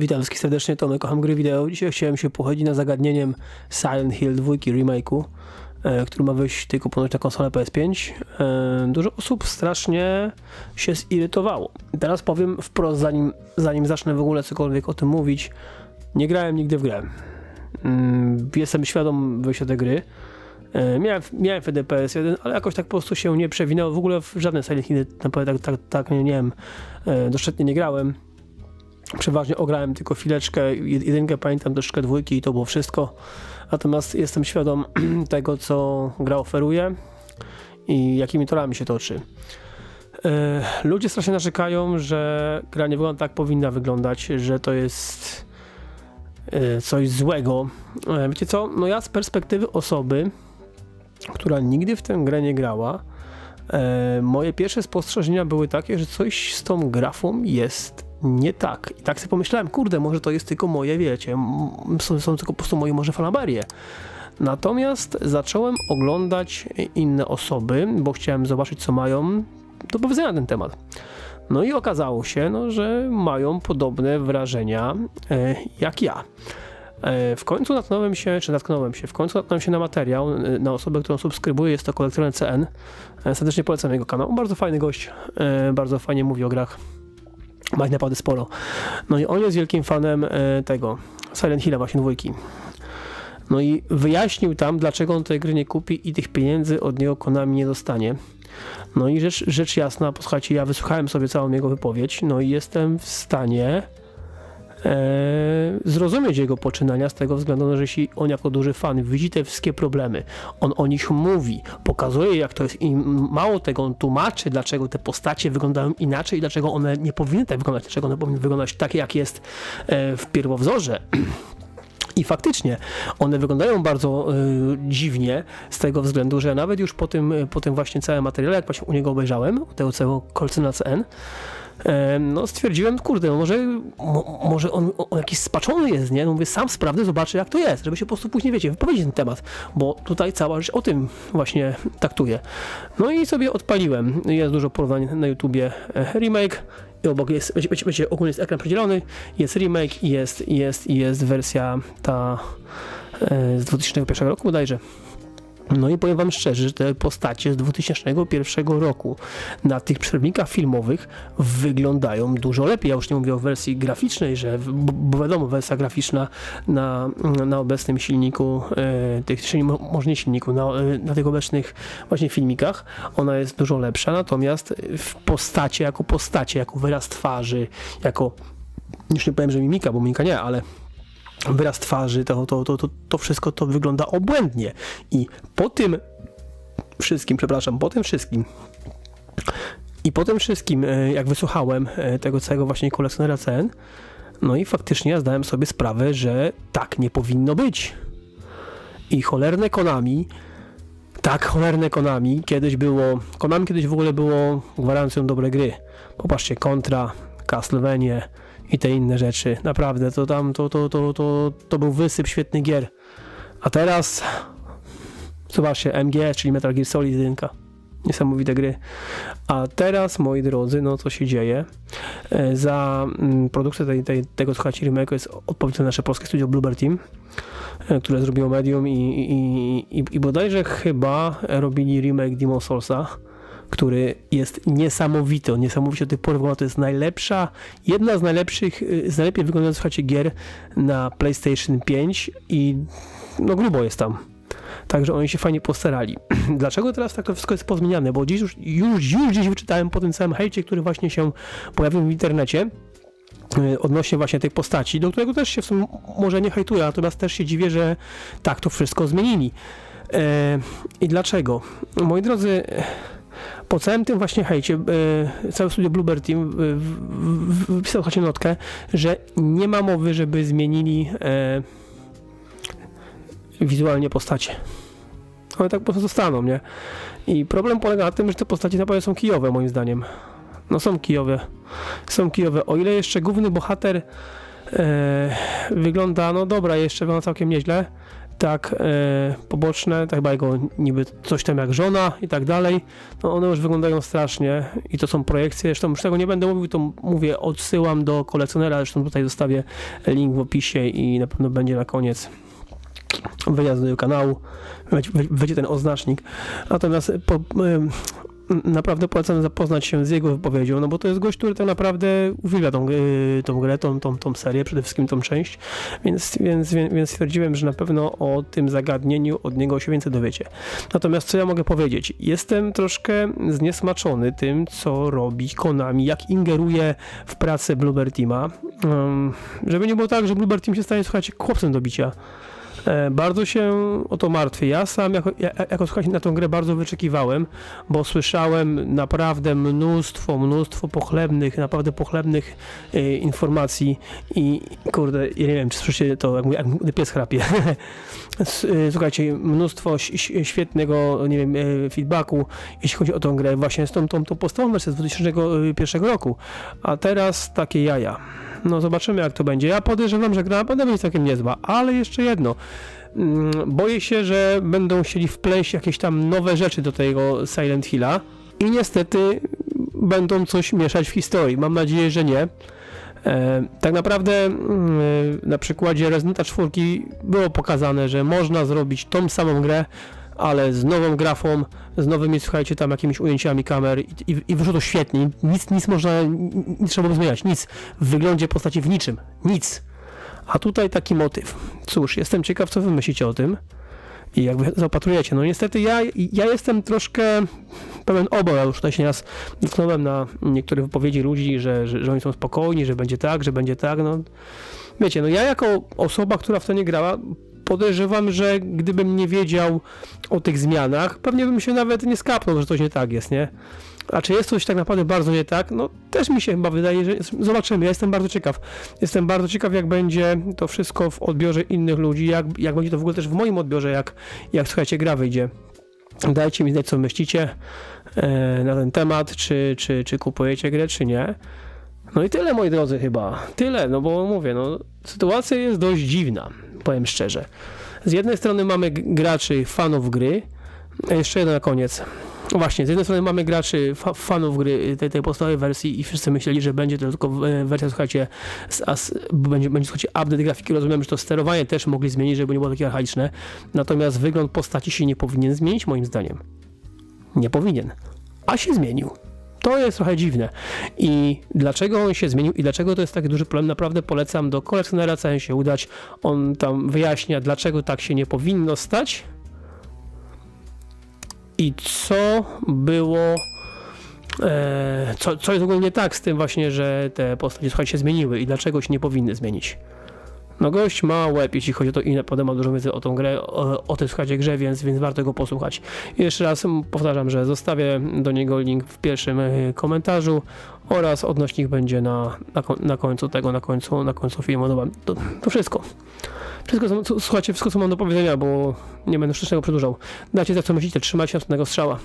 Witam wszystkich serdecznie, Tomek, kocham gry wideo. Dzisiaj chciałem się pochodzić na zagadnieniem Silent Hill 2 remake'u, e, który ma wyjść tylko ponoć na konsolę PS5. E, dużo osób strasznie się zirytowało. Teraz powiem wprost, zanim, zanim zacznę w ogóle cokolwiek o tym mówić, nie grałem nigdy w grę. Mm, jestem świadom wyjścia tej gry. E, miałem, miałem wtedy PS1, ale jakoś tak po prostu się nie przewinęło. W ogóle w żadne Silent Hill naprawdę tak, tak, tak nie, nie wiem, e, doszczętnie nie grałem. Przeważnie ograłem tylko chwileczkę, jedynkę pamiętam, troszkę dwójki i to było wszystko. Natomiast jestem świadom tego, co gra oferuje i jakimi torami się toczy. E, ludzie strasznie narzekają, że gra nie wygląda tak powinna wyglądać, że to jest e, coś złego. E, wiecie co? No ja z perspektywy osoby, która nigdy w tę grę nie grała, moje pierwsze spostrzeżenia były takie, że coś z tą grafą jest nie tak. I tak sobie pomyślałem, kurde, może to jest tylko moje, wiecie, są, są tylko po prostu moje może fanaberie. Natomiast zacząłem oglądać inne osoby, bo chciałem zobaczyć, co mają do powiedzenia na ten temat. No i okazało się, no, że mają podobne wrażenia e, jak ja. E, w końcu natknąłem się, czy natknąłem się, w końcu natknąłem się na materiał, e, na osobę, którą subskrybuję, jest to kolekcjoner CN. E, serdecznie polecam jego kanał, bardzo fajny gość, e, bardzo fajnie mówi o grach ma ich naprawdę sporo. No i on jest wielkim fanem e, tego Silent Hilla właśnie dwójki. No i wyjaśnił tam, dlaczego on tej gry nie kupi i tych pieniędzy od niego Konami nie dostanie. No i rzecz, rzecz jasna, posłuchajcie, ja wysłuchałem sobie całą jego wypowiedź, no i jestem w stanie zrozumieć jego poczynania z tego względu, że jeśli on jako duży fan widzi te wszystkie problemy, on o nich mówi, pokazuje jak to jest i mało tego, on tłumaczy, dlaczego te postacie wyglądają inaczej i dlaczego one nie powinny tak wyglądać, dlaczego one powinny wyglądać tak, jak jest e, w pierwowzorze. I faktycznie one wyglądają bardzo y, dziwnie z tego względu, że nawet już po tym, po tym właśnie całym materiale, jak właśnie u niego obejrzałem, tego całego kolcyna CN, no stwierdziłem, kurde, no może, mo, może on, on, jakiś spaczony jest, nie? No mówię, sam sprawdzę, zobaczę jak to jest, żeby się po prostu później, wiecie, wypowiedzieć ten temat, bo tutaj cała rzecz o tym właśnie taktuje. No i sobie odpaliłem, jest dużo porównań na YouTubie e, remake, i obok jest, wiecie, wiecie, ogólnie jest ekran przedzielony, jest remake i jest, jest, jest wersja ta e, z 2001 roku bodajże. No i powiem wam szczerze, że te postacie z 2001 roku na tych przerwnikach filmowych wyglądają dużo lepiej. Ja już nie mówię o wersji graficznej, że, bo wiadomo, wersja graficzna na, na obecnym silniku, e, tych, może nie silniku, na, e, na tych obecnych właśnie filmikach, ona jest dużo lepsza, natomiast w postacie, jako postacie, jako wyraz twarzy, jako już nie powiem, że mimika, bo mimika nie, ale wyraz twarzy, to, to, to, to, wszystko to wygląda obłędnie. I po tym wszystkim, przepraszam, po tym wszystkim i po tym wszystkim, e, jak wysłuchałem e, tego całego właśnie kolekcjonera cen, no i faktycznie ja zdałem sobie sprawę, że tak nie powinno być. I cholerne Konami, tak cholerne Konami, kiedyś było, Konami kiedyś w ogóle było gwarancją dobrej gry. Popatrzcie, Contra, Castlevania, i te inne rzeczy. Naprawdę, to tam, to, to, to, to, to był wysyp świetnych gier. A teraz, zobaczcie, MGS, czyli Metal Gear Solid 1. Niesamowite gry. A teraz, moi drodzy, no co się dzieje? E, za mm, produkcję tej, tej, tego, słuchajcie, remake'u jest odpowiedzialne nasze polskie studio Bluebird Team, e, które zrobiło Medium i, i, i, i bodajże chyba robili remake Demon Soulsa który jest niesamowity. On niesamowicie do tej pory wygląda. To jest najlepsza, jedna z najlepszych, y, z najlepiej wyglądających gier na PlayStation 5 i no grubo jest tam. Także oni się fajnie postarali. Dlaczego teraz tak to wszystko jest pozmieniane? Bo dziś już, już, już dziś wyczytałem po tym całym hejcie, który właśnie się pojawił w internecie, y, odnośnie właśnie tej postaci, do którego też się w sumie może nie hejtuję, natomiast też się dziwię, że tak to wszystko zmienili. E, I dlaczego? Moi drodzy, po całym tym właśnie hejcie, e, cały studio Bluebird Team wypisał choć notkę, że nie ma mowy, żeby zmienili e, wizualnie postacie. One tak po prostu zostaną, nie? I problem polega na tym, że te postacie naprawdę są kijowe, moim zdaniem. No są kijowe. Są kijowe. O ile jeszcze główny bohater e, wygląda, no dobra, jeszcze wygląda całkiem nieźle, tak e, poboczne, tak chyba jego niby coś tam jak żona i tak dalej, no one już wyglądają strasznie i to są projekcje, zresztą już tego nie będę mówił, to mówię, odsyłam do kolekcjonera, zresztą tutaj zostawię link w opisie i na pewno będzie na koniec wyjazd do kanału, będzie, będzie ten oznacznik. Natomiast po, naprawdę polecam zapoznać się z jego wypowiedzią, no bo to jest gość, który tak naprawdę uwielbia tą, y, tą grę, tą, tą, tą serię, przede wszystkim tą część, więc, więc, więc, stwierdziłem, że na pewno o tym zagadnieniu od niego się więcej dowiecie. Natomiast co ja mogę powiedzieć? Jestem troszkę zniesmaczony tym, co robi Konami, jak ingeruje w pracę Bluebird Teama. Um, żeby nie było tak, że Bluebird Team się stanie, słuchajcie, chłopcem do bicia. E, Bardzo się o to martwię. Ja sam jako, ja- jako słuchajcie, na tą grę bardzo wyczekiwałem, bo słyszałem naprawdę mnóstwo, mnóstwo pochlebnych, naprawdę pochlebnych e, informacji i kurde, ja nie wiem, czy słyszycie to, jak, jak mówię, pies chrapie. E, Słuchajcie, mnóstwo świetnego, nie wiem, feedbacku, jeśli chodzi o tą grę, właśnie z tą, tą, tą wersję z 2001 roku, a teraz takie jaja. No zobaczymy jak to będzie. Ja podejrzewam, że gra być całkiem niezła, ale jeszcze jedno. Mm, Boję się, że będą chcieli wpleść jakieś tam nowe rzeczy do tego Silent Hilla i niestety będą coś mieszać w historii. Mam nadzieję, że nie. E, tak naprawdę mm, na przykładzie Residenta 4 było pokazane, że można zrobić tą samą grę, ale z nową grafą, z nowymi, słuchajcie, tam jakimiś ujęciami kamer i, i, i wyszło to świetnie. Nic, nic można, nic trzeba było zmieniać, nic. W wyglądzie postaci w niczym, nic. A tutaj taki motyw. Cóż, jestem ciekaw, co wy myślicie o tym i jak wy zaopatrujecie. No niestety ja, ja jestem troszkę pełen obaw, ja już tutaj się raz natknąłem na niektóre wypowiedzi ludzi, że, że, że oni są spokojni, że będzie tak, że będzie tak, no wiecie, no ja jako osoba, która w to nie grała, podejrzewam, że gdybym nie wiedział o tych zmianach, pewnie bym się nawet nie skapnął, że coś nie tak jest, nie? A czy jest coś tak naprawdę bardzo nie tak? No też mi się chyba wydaje, że zobaczymy. Ja jestem bardzo ciekaw. Jestem bardzo ciekaw, jak będzie to wszystko w odbiorze innych ludzi, jak, jak będzie to w ogóle też w moim odbiorze, jak, jak słuchajcie, gra wyjdzie. Dajcie mi znać, co myślicie e, na ten temat, czy, czy, czy kupujecie grę, czy nie. No i tyle, moi drodzy, chyba. Tyle, no bo mówię, no, sytuacja jest dość dziwna, powiem szczerze. Z jednej strony mamy graczy, fanów gry, jeszcze jedno na koniec. Właśnie, z jednej strony mamy graczy, fa fanów gry, tej, tej podstawowej wersji i wszyscy myśleli, że będzie to tylko e, wersja, słuchajcie, z, a, z, będzie, będzie, słuchajcie, update grafiki. Rozumiem, że to sterowanie też mogli zmienić, żeby nie było takie archaiczne. Natomiast wygląd postaci się nie powinien zmienić, moim zdaniem. Nie powinien. A się zmienił. To jest trochę dziwne. I dlaczego on się zmienił i dlaczego to jest taki duży problem, naprawdę polecam do kolekcjonera całym się udać. On tam wyjaśnia, dlaczego tak się nie powinno stać i co było. E, co, co jest ogólnie tak z tym właśnie, że te postacie słuchajcie, się zmieniły i dlaczego się nie powinny zmienić. No gość ma łeb, jeśli chodzi o to i ma dużo wiedzy o tą grę, o, o tej grze, więc, więc warto go posłuchać. Jeszcze raz powtarzam, że zostawię do niego link w pierwszym e, komentarzu oraz odnośnik będzie na, na, na końcu tego, na końcu, na końcu filmu. Dobra, to, to wszystko. Wszystko, słuchajcie, wszystko co mam do powiedzenia, bo nie będę tego przedłużał. Dajcie za co myślicie, trzymajcie następnego strzała.